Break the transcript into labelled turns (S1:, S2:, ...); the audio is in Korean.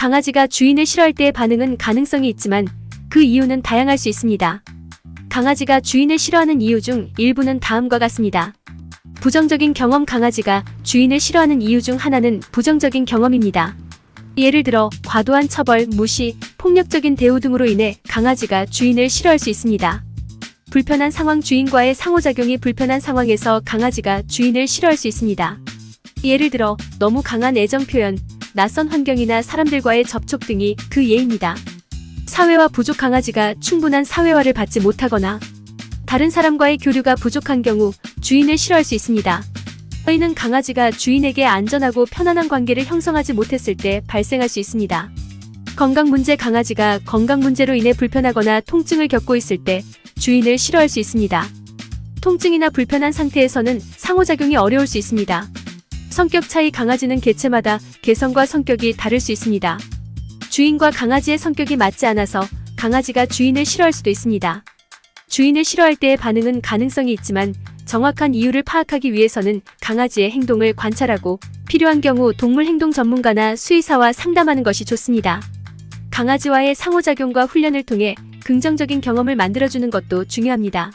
S1: 강아지가 주인을 싫어할 때의 반응은 가능성이 있지만 그 이유는 다양할 수 있습니다. 강아지가 주인을 싫어하는 이유 중 일부는 다음과 같습니다. 부정적인 경험 강아지가 주인을 싫어하는 이유 중 하나는 부정적인 경험입니다. 예를 들어 과도한 처벌, 무시, 폭력적인 대우 등으로 인해 강아지가 주인을 싫어할 수 있습니다. 불편한 상황 주인과의 상호작용이 불편한 상황에서 강아지가 주인을 싫어할 수 있습니다. 예를 들어 너무 강한 애정 표현, 낯선 환경이나 사람들과의 접촉 등이 그 예입니다. 사회화 부족 강아지가 충분한 사회화를 받지 못하거나 다른 사람과의 교류가 부족한 경우 주인을 싫어할 수 있습니다. 저희는 강아지가 주인에게 안전하고 편안한 관계를 형성하지 못했을 때 발생할 수 있습니다. 건강 문제 강아지가 건강 문제로 인해 불편하거나 통증을 겪고 있을 때 주인을 싫어할 수 있습니다. 통증이나 불편한 상태에서는 상호작용이 어려울 수 있습니다. 성격 차이 강아지는 개체마다 개성과 성격이 다를 수 있습니다. 주인과 강아지의 성격이 맞지 않아서 강아지가 주인을 싫어할 수도 있습니다. 주인을 싫어할 때의 반응은 가능성이 있지만 정확한 이유를 파악하기 위해서는 강아지의 행동을 관찰하고 필요한 경우 동물 행동 전문가나 수의사와 상담하는 것이 좋습니다. 강아지와의 상호작용과 훈련을 통해 긍정적인 경험을 만들어주는 것도 중요합니다.